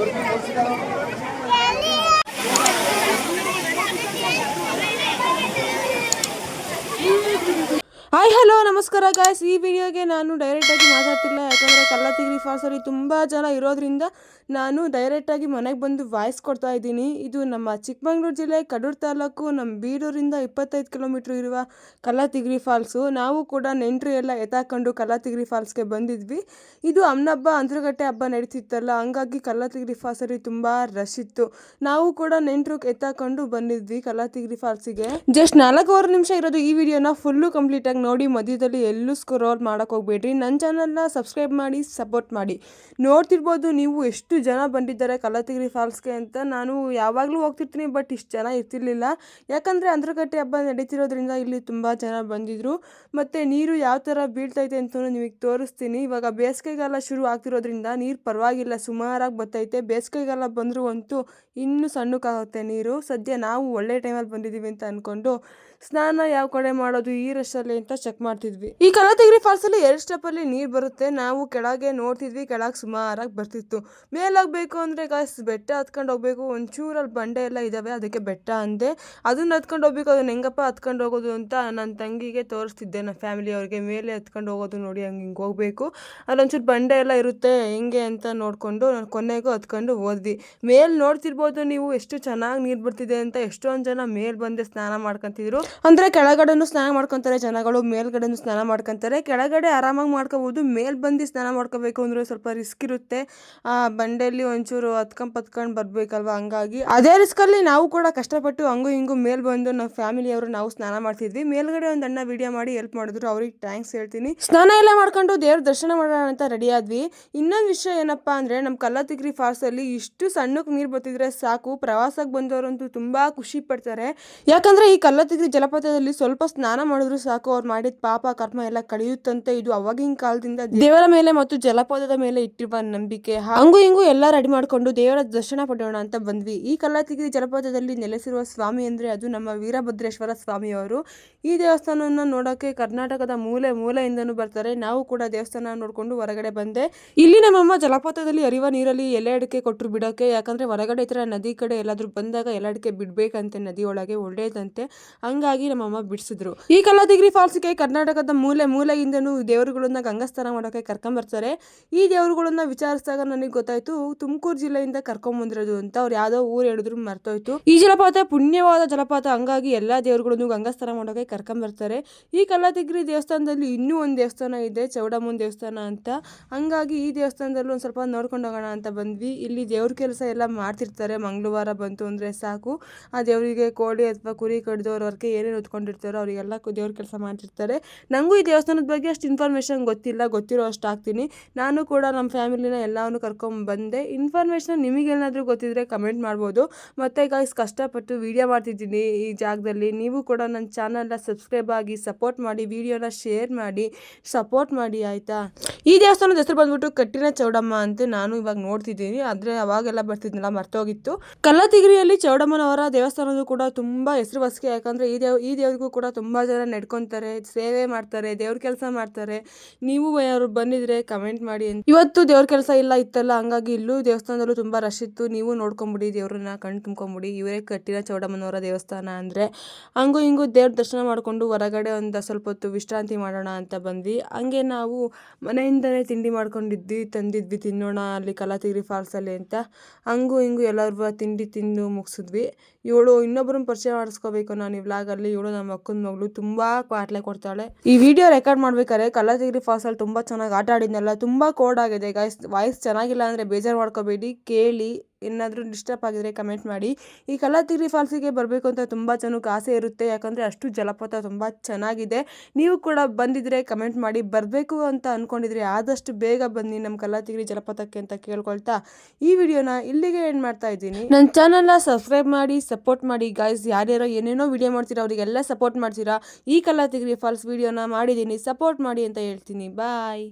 Gurmi Musical. Hi hello ನಮಸ್ಕಾರ guys ಈ ವಿಡಿಯೋಗೆ ನಾನು ಡೈರೆಕ್ಟಾಗಿ ಮಾತಾಡ್ತಿಲ್ಲ. ಯಾಕಂದರೆ ಕಲ್ಲತಿಗಿರಿ ಫಾಲ್ಸಲ್ಲಿ ತುಂಬ ಜನ ಇರೋದ್ರಿಂದ ನಾನು ಡೈರೆಕ್ಟಾಗಿ ಮನೆಗೆ ಬಂದು ವಾಯ್ಸ್ ಕೊಡ್ತಾ ಇದ್ದೀನಿ. ಇದು ನಮ್ಮ ಚಿಕ್ಕಮಂಗ್ಳೂರು ಜಿಲ್ಲೆ, ಕಡೂರು ತಾಲೂಕು ನಮ್ಮ ಬೀರೂರಿಂದ ಇಪ್ಪತ್ತೈದು ಕಿಲೋಮೀಟ್ರ್ ಇರುವ ಕಲ್ಲತಿಗಿರಿ ಫಾಲ್ಸು ನಾವು ಕೂಡ ನೆಂಟರು ಎಲ್ಲ ಎತ್ತಾಕೊಂಡು ಕಲ್ಲತಿಗಿರಿ ಫಾಲ್ಸ್ಗೆ ಬಂದಿದ್ವಿ. ಇದು ಅಮ್ಮನಬ್ಬ ಅಂತರಗಟ್ಟೆ ಹಬ್ಬ ನಡೀತಿತ್ತಲ್ಲ, ಹಂಗಾಗಿ ಕಲ್ಲತಿಗಿರಿ ಫಾಲ್ಸಲ್ಲಿ ತುಂಬ ರಶ್ ಇತ್ತು. ನಾವು ಕೂಡ ನೆಂಟರು ಎತ್ತಾಕೊಂಡು ಬಂದಿದ್ವಿ ಕಲ್ಲತಿಗಿರಿ ಫಾಲ್ಸಿಗೆ ಜಸ್ಟ್ ನಾಲ್ಕೂವರೆ ನಿಮಿಷ ಇರೋದು ಈ ವಿಡಿಯೋನ ಫುಲ್ಲು ಕಂಪ್ಲೀಟಾಗಿ ನೋಡಿ ಮಧ್ಯದಲ್ಲಿ ಎಲ್ಲೂ ಸ್ಕ್ರೋಲ್ ಮಾಡೋಕೆ ಹೋಗ್ಬೇಡ್ರಿ. ನನ್ನ ಚಾನಲ್ನ ಸಬ್ಸ್ಕ್ರೈಬ್ ಮಾಡಿ ಸಪೋರ್ಟ್ ಮಾಡಿ. ನೋಡ್ತಿರ್ಬೋದು ನೀವು ಎಷ್ಟು ಜನ ಬಂದಿದ್ದಾರೆ ಕಲ್ಲತ್ತಿಗಿರಿ ಫಾಲ್ಸ್ಗೆ ಅಂತ. ನಾನು ಯಾವಾಗಲೂ ಹೋಗ್ತಿರ್ತೀನಿ ಬಟ್ ಇಷ್ಟು ಜನ ಇರ್ತಿರ್ಲಿಲ್ಲ. ಯಾಕಂದರೆ ಅಂದ್ರಗಟ್ಟೆ ಹಬ್ಬ ನಡೀತಿರೋದ್ರಿಂದ ಇಲ್ಲಿ ತುಂಬ ಜನ ಬಂದಿದ್ರು. ಮತ್ತು ನೀರು ಯಾವ ಥರ ಬೀಳ್ತೈತೆ ಅಂತಲೂ ನಿಮಗೆ ತೋರಿಸ್ತೀನಿ. ಇವಾಗ ಬೇಸಿಗೆಗಾಲ ಶುರು ಆಗ್ತಿರೋದ್ರಿಂದ ನೀರು ಪರವಾಗಿಲ್ಲ, ಸುಮಾರಾಗಿ ಬರ್ತೈತೆ ಬೇಸಿಗೆಗಾಲ ಬಂದರೂ ಅಂತೂ ಇನ್ನೂ ಸಣ್ಣಕ್ಕಾಗುತ್ತೆ ನೀರು. ಸದ್ಯ ನಾವು ಒಳ್ಳೆ ಟೈಮಲ್ಲಿ ಬಂದಿದ್ದೀವಿ ಅಂತ ಅಂದ್ಕೊಂಡು ಸ್ನಾನ ಯಾವ ಕಡೆ ಮಾಡೋದು, ಈ ರಶಲ್ಲಿ ಅಂತ ಚೆಕ್ ಮಾಡ್ತಿದ್ವಿ. ಈ ಕಲತಗಿರಿ ಫಾಲ್ಸಲ್ಲಿ ಎರಡು ಸ್ಟೆಪ್ಪಲ್ಲಿ ನೀರು ಬರುತ್ತೆ. ನಾವು ಕೆಳಗೆ ನೋಡ್ತಿದ್ವಿ, ಕೆಳಗೆ ಸುಮಾರಾಗಿ ಬರ್ತಿತ್ತು. ಮೇಲಾಗಬೇಕು ಅಂದ್ರೆ ಗಾಯ್ಸ್ ಬೆಟ್ಟ ಹತ್ಕೊಂಡು ಹೋಗ್ಬೇಕು. ಒಂಚೂರಲ್ಲಿ ಬಂಡೆ ಎಲ್ಲ ಇದಾವೆ, ಅದಕ್ಕೆ ಬೆಟ್ಟ ಅಂದೆ. ಅದನ್ನ ಹತ್ಕೊಂಡು ಹೋಗ್ಬೇಕು, ಅದನ್ನ ಹೆಂಗಪ್ಪ ಹತ್ಕೊಂಡು ಹೋಗೋದು ಅಂತ ನನ್ನ ತಂಗಿಗೆ ತೋರಿಸ್ತಿದ್ದೆ. ನನ್ನ ಫ್ಯಾಮಿಲಿ ಅವ್ರಿಗೆ ಮೇಲೆ ಹತ್ಕೊಂಡು ಹೋಗೋದು ನೋಡಿ ಹಂಗೆ ಹಿಂಗೆ ಅಲ್ಲಿ ಒಂಚೂರು ಬಂಡೆ ಎಲ್ಲ ಇರುತ್ತೆ, ಹೆಂಗೆ ಅಂತ ನೋಡಿಕೊಂಡು ನಾನು ಕೊನೆಗೂ ಹತ್ಕೊಂಡು ಹೋದ್ವಿ. ಮೇಲೆ ನೋಡ್ತಿರ್ಬೋದು ನೀವು ಎಷ್ಟು ಚೆನ್ನಾಗಿ ನೀರು ಬರ್ತಿದೆ ಅಂತ. ಎಷ್ಟೊಂದು ಜನ ಮೇಲೆ ಬಂದೆ ಸ್ನಾನ ಮಾಡ್ಕೊಂತಿದ್ರು. ಅಂದರೆ ಕೆಳಗಡೆನೂ ಸ್ನಾನ ಮಾಡ್ಕೊತಾರೆ ಜನಗಳು ಮೇಲ್ಗಡೆನೂ ಸ್ನಾನ ಮಾಡ್ಕೊತಾರೆ. ಕೆಳಗಡೆ ಆರಾಮಾಗಿ ಮಾಡ್ಕೋಬೋದು. ಮೇಲೆ ಬಂದು ಸ್ನಾನ ಮಾಡ್ಕೋಬೇಕು ಅಂದರೆ ಸ್ವಲ್ಪ ರಿಸ್ಕ್ ಇರುತ್ತೆ. ಆ ಬಂಡೆಯಲ್ಲಿ ಒಂಚೂರು ಹತ್ಕೊಂಡ್ ಪತ್ಕೊಂಡು ಬರ್ಬೇಕಲ್ವಾ? ಹಂಗಾಗಿ ಅದೇ ರಿಸ್ಕಲ್ಲಿ ನಾವು ಕೂಡ ಕಷ್ಟಪಟ್ಟು ಹಂಗು ಹಿಂಗು ಮೇಲೆ ಬಂದು ನಮ್ಮ ಫ್ಯಾಮಿಲಿಯವರು ನಾವು ಸ್ನಾನ ಮಾಡ್ತಿದ್ವಿ. ಮೇಲ್ಗಡೆ ಒಂದು ಅಣ್ಣ ವಿಡಿಯೋ ಮಾಡಿ ಹೆಲ್ಪ್ ಮಾಡಿದ್ರು. ಅವ್ರಿಗೆ ಥ್ಯಾಂಕ್ಸ್ ಹೇಳ್ತೀನಿ. ಸ್ನಾನ ಎಲ್ಲ ಮಾಡ್ಕೊಂಡು ದೇವ್ರ ದರ್ಶನ ಮಾಡೋಣ ಅಂತ ರೆಡಿ ಆದ್ವಿ. ಇನ್ನೊಂದು ವಿಷಯ ಏನಪ್ಪಾ ಅಂದ್ರೆ ನಮ್ಮ ಕಲ್ಲತಿಗ್ರಿ ಫಾಲ್ಸ್ ಅಲ್ಲಿ ಇಷ್ಟು ಸಣ್ಣಕ್ಕೆ ನೀರು ಬರ್ತಿದ್ರೆ ಸಾಕು. ಪ್ರವಾಸಕ್ಕೆ ಬಂದವರಂತೂ ತುಂಬಾ ಖುಷಿ ಪಡ್ತಾರೆ. ಯಾಕಂದ್ರೆ ಈ ಕಲ್ಲತಿಗ್ರಿ ಜಲಪಾತದಲ್ಲಿ ಸ್ವಲ್ಪ ಸ್ನಾನ ಮಾಡಿದ್ರು ಸಾಕು. ಅವ್ರು ಮಾಡಿದ ಪಾಪ ಕರ್ಮ ಎಲ್ಲ ಕಳೆಯುತ್ತಂತೆ. ಇದು ಅವಾಗಿನ ಕಾಲದಿಂದ ದೇವರ ಮೇಲೆ ಮತ್ತು ಜಲಪಾತದ ಮೇಲೆ ಇಟ್ಟಿರುವ ನಂಬಿಕೆ. ಹಂಗು ಹಿಂಗು ಎಲ್ಲ ರೆಡಿ ಮಾಡ್ಕೊಂಡು ದೇವರ ದರ್ಶನ ಪಡೆಯೋಣ ಅಂತ ಬಂದ್ವಿ. ಈ ಕಲ್ಲಾತಿಗಿರಿ ಜಲಪಾತದಲ್ಲಿ ನೆಲೆಸಿರುವ ಸ್ವಾಮಿ ಅಂದ್ರೆ ಅದು ನಮ್ಮ ವೀರಭದ್ರೇಶ್ವರ ಸ್ವಾಮಿಯವರು. ಈ ದೇವಸ್ಥಾನವನ್ನು ನೋಡೋಕೆ ಕರ್ನಾಟಕದ ಮೂಲೆ ಮೂಲೆಯಿಂದನೂ ಬರ್ತಾರೆ. ನಾವು ಕೂಡ ದೇವಸ್ಥಾನ ನೋಡ್ಕೊಂಡು ಹೊರಗಡೆ ಬಂದೆ. ಇಲ್ಲಿ ನಮ್ಮಮ್ಮ ಜಲಪಾತದಲ್ಲಿ ಅರಿವ ನೀರಲ್ಲಿ ಎಲೆ ಅಡಿಕೆ ಕೊಟ್ಟರು ಬಿಡೋಕೆ. ಯಾಕಂದ್ರೆ ಹೊರಗಡೆ ಇತರ ನದಿ ಕಡೆ ಎಲ್ಲಾದರೂ ಬಂದಾಗ ಎಲ್ಲ ಅಡಿಕೆ ಬಿಡಬೇಕಂತೆ ನದಿಯೊಳಗೆ ಒಳ್ಳೆಯದಂತೆ. ಹಂಗಾಗಿ ನಮ್ಮಮ್ಮ ಬಿಡಿಸಿದ್ರು. ಈ ಕಲ್ಲದಿಗಿರಿ ಫಾಲ್ಸ್ಗೆ ಕರ್ನಾಟಕದ ಮೂಲೆ ಮೂಲೆಯಿಂದನೂ ದೇವರುಗಳನ್ನ ಗಂಗಾಸ್ಥಾನ ಮಾಡೋಕೆ ಕರ್ಕೊಂಬರ್ತಾರೆ ಈ ದೇವರುಗಳನ್ನ ವಿಚಾರಿಸಿದಾಗ ನನಗೆ ಗೊತ್ತಾಯ್ತು, ತುಮಕೂರು ಜಿಲ್ಲೆಯಿಂದ ಕರ್ಕೊಂಬಂದಿರೋದು ಅಂತ ಅವ್ರು ಯಾವ್ದೋ ಊರು ಹೇಳಿದ್ರು ಮರ್ತೋಯ್ತು. ಈ ಜಲಪಾತ ಪುಣ್ಯವಾದ ಜಲಪಾತ, ಹಂಗಾಗಿ ಎಲ್ಲಾ ದೇವರುಗಳನ್ನು ಗಂಗಾಸ್ಥಾನ ಮಾಡೋಕೆ ಕರ್ಕೊಂಬರ್ತಾರೆ ಈ ಕಲ್ಲತಿಗಿರಿ ದೇವಸ್ಥಾನದಲ್ಲಿ ಇನ್ನೂ ಒಂದು ದೇವಸ್ಥಾನ ಇದೆ, ಚೌಡಮ್ಮನ ದೇವಸ್ಥಾನ ಅಂತ. ಹಂಗಾಗಿ ಈ ದೇವಸ್ಥಾನದಲ್ಲೂ ಒಂದು ಸ್ವಲ್ಪ ನೋಡ್ಕೊಂಡು ಹೋಗೋಣ ಅಂತ ಬಂದ್ವಿ. ಇಲ್ಲಿ ದೇವ್ರ ಕೆಲಸ ಎಲ್ಲ ಮಾಡ್ತಿರ್ತಾರೆ, ಮಂಗಳವಾರ ಬಂತು ಅಂದರೆ ಸಾಕು. ಆ ದೇವರಿಗೆ ಕೋಳಿ ಅಥವಾ ಕುರಿ ಕಡ್ದವ್ರ ಅವ್ರಿಗೆ ಏನೇನು ಹೊತ್ಕೊಂಡಿರ್ತಾರೋ ಅವರಿಗೆಲ್ಲ ದೇವ್ರ ಕೆಲಸ ಮಾಡ್ತಿರ್ತಾರೆ. ನನಗೂ ಈ ದೇವಸ್ಥಾನದ ಬಗ್ಗೆ ಅಷ್ಟು ಇನ್ಫಾರ್ಮೇಷನ್ ಗೊತ್ತಿಲ್ಲ, ಗೊತ್ತಿರೋ ಅಷ್ಟು ಆಗ್ತೀನಿ ನಾನು ಕೂಡ ನಮ್ಮ ಫ್ಯಾಮಿಲಿನ ಎಲ್ಲವನ್ನು ಕರ್ಕೊಂಡು ಬಂದೆ. ಇನ್ಫಾರ್ಮೇಷನ್ ನಿಮಗೇನಾದರೂ ಗೊತ್ತಿದ್ರೆ ಕಮೆಂಟ್ ಮಾಡ್ಬೋದು. ಮತ್ತು ಈಗ ಕಷ್ಟಪಟ್ಟು ವೀಡಿಯೋ ಮಾಡ್ತಿದ್ದೀನಿ ಈ ಜಾಗದಲ್ಲಿ. ನೀವು ಕೂಡ ನನ್ನ ಚಾನಲ್ನ ಸಬ್ಸ್ಕ್ರೈಬ್ ಆಗಿ ಸಪೋರ್ಟ್ ಮಾಡಿ ವಿಡಿಯೋನ ಶೇರ್ ಮಾಡಿ ಸಪೋರ್ಟ್ ಮಾಡಿ, ಆಯಿತಾ? ಈ ದೇವಸ್ಥಾನದ ಹೆಸರು ಬಂದ್ಬಿಟ್ಟು ಕಟ್ಟಿನ ಚೌಡಮ್ಮ ಅಂತ ನಾನು ಇವಾಗ ನೋಡ್ತಿದ್ದೀನಿ. ಆದರೆ ಅವಾಗೆಲ್ಲ ಬರ್ತಿದ್ನಲ್ಲ, ಮರ್ತೋಗಿತ್ತು. ಕಲ್ಲತಿಗಿರಿಯಲ್ಲಿ ಚೌಡಮ್ಮನವರ ದೇವಸ್ಥಾನದ ಕೂಡ ತುಂಬ ಹೆಸರುವಾಸಿಗೆ ಯಾಕಂದರೆ ಈ ದೇವ್, ಈ ದೇವ್ರಿಗೂ ಕೂಡ ತುಂಬ ಜನ ನಡ್ಕೊತಾರೆ. ಸೇವೆ ಮಾಡ್ತಾರೆ, ದೇವ್ರ ಕೆಲಸ ಮಾಡ್ತಾರೆ. ನೀವು ಯಾರು ಬಂದಿದ್ರೆ ಕಮೆಂಟ್ ಮಾಡಿ ಇವತ್ತು ದೇವ್ರ ಕೆಲಸ ಇಲ್ಲ, ಇತ್ತಲ್ಲ, ಹಂಗಾಗಿ ಇಲ್ಲೂ ದೇವಸ್ಥಾನದಲ್ಲೂ ತುಂಬ ರಶ್ ಇತ್ತು. ನೀವು ನೋಡ್ಕೊಂಬಿಡಿ, ದೇವ್ರನ್ನ ಕಣ್ಣು ತುಂಬ್ಕೊಂಬಿಡಿ. ಇವರೇ ಕಟ್ಟಿರ ಚೌಡಮ್ಮನವರ ದೇವಸ್ಥಾನ ಅಂದರೆ ಹಂಗು ಹಿಂಗು ದೇವ್ರ ದರ್ಶನ ಮಾಡಿಕೊಂಡು ಹೊರಗಡೆ ಒಂದು ಸ್ವಲ್ಪ ಹೊತ್ತು ವಿಶ್ರಾಂತಿ ಮಾಡೋಣ ಅಂತ ಬಂದ್ವಿ. ಹಂಗೆ ನಾವು ಮನೆಯಿಂದನೇ ತಿಂಡಿ ಮಾಡ್ಕೊಂಡಿದ್ವಿ, ತಂದಿದ್ವಿ, ತಿನ್ನೋಣ, ಅಲ್ಲಿ ಕಲಾತಿಗಿರಿ ಫಾಲ್ಸಲ್ಲಿ ಅಂತ. ಹಂಗು ಹಿಂಗು ಎಲ್ಲರೂ ತಿಂಡಿ ತಿಂದು ಮುಗಿಸಿದ್ವಿ. ಇವಳು ಇನ್ನೊಬ್ಬರನ್ನ ಪರಿಚಯ ಮಾಡಿಸ್ಕೋಬೇಕು ನಾನು ಈ ವ್ಲಾಗಲ್ಲಿ ಇವಳು ನಮ್ಮ ಅಕ್ಕನ ಮಗಳು, ತುಂಬ ಕ್ವಾಟ್ಲೆ ಕೊಡ್ತಾಳೆ. ಈ ವಿಡಿಯೋ ರೆಕಾರ್ಡ್ ಮಾಡ್ಬೇಕಾದ್ರೆ ಫಾಸ್ ಫಾಲ್ಸಲ್ಲಿ ತುಂಬಾ ಚೆನ್ನಾಗಿ ಆಟ ಆಡಿದ್ನಲ್ಲ ತುಂಬಾ ಕೋಡ್ ಆಗಿದೆ ಗಾಯ್ಸ್ ವಾಯ್ಸ್ ಚೆನ್ನಾಗಿಲ್ಲ ಅಂದ್ರೆ ಬೇಜಾರು ಮಾಡ್ಕೋಬೇಡಿ, ಕೇಳಿ. ಏನಾದರೂ ಡಿಸ್ಟರ್ಬ್ ಆಗಿದ್ರೆ ಕಮೆಂಟ್ ಮಾಡಿ. ಈ ಕಲಾತಿಗ್ರಿ ಫಾಲ್ಸಿಗೆ ಬರಬೇಕು ಅಂತ ತುಂಬ ಜನಕ್ಕೆ ಆಸೆ ಇರುತ್ತೆ. ಯಾಕಂದರೆ ಅಷ್ಟು ಜಲಪಾತ ತುಂಬ ಚೆನ್ನಾಗಿದೆ. ನೀವು ಕೂಡ ಬಂದಿದ್ದರೆ ಕಮೆಂಟ್ ಮಾಡಿ. ಬರಬೇಕು ಅಂತ ಅಂದ್ಕೊಂಡಿದ್ರೆ ಆದಷ್ಟು ಬೇಗ ಬನ್ನಿ ನಮ್ಮ ಕಲಾತಿಗ್ರಿ ಜಲಪಾತಕ್ಕೆ ಅಂತ ಕೇಳ್ಕೊಳ್ತಾ. ಈ ವಿಡಿಯೋನ ಇಲ್ಲಿಗೆ ಎಂಡ್ ಮಾಡ್ತಾ ಇದ್ದೀನಿ. ನನ್ನ ಚಾನಲ್ನ ಸಬ್ಸ್ಕ್ರೈಬ್ ಮಾಡಿ ಸಪೋರ್ಟ್ ಮಾಡಿ. ಗಾಯ್ಸ್ ಯಾರ್ಯಾರೋ ಏನೇನೋ ವಿಡಿಯೋ ಮಾಡ್ತೀರಾ, ಅವರಿಗೆಲ್ಲ ಸಪೋರ್ಟ್ ಮಾಡ್ತೀರಾ, ಈ ಕಲಾತಿಗ್ರಿ ಫಾಲ್ಸ್ ವಿಡಿಯೋನ ಮಾಡಿದ್ದೀನಿ. ಸಪೋರ್ಟ್ ಮಾಡಿ ಅಂತ ಹೇಳ್ತೀನಿ. ಬಾಯ್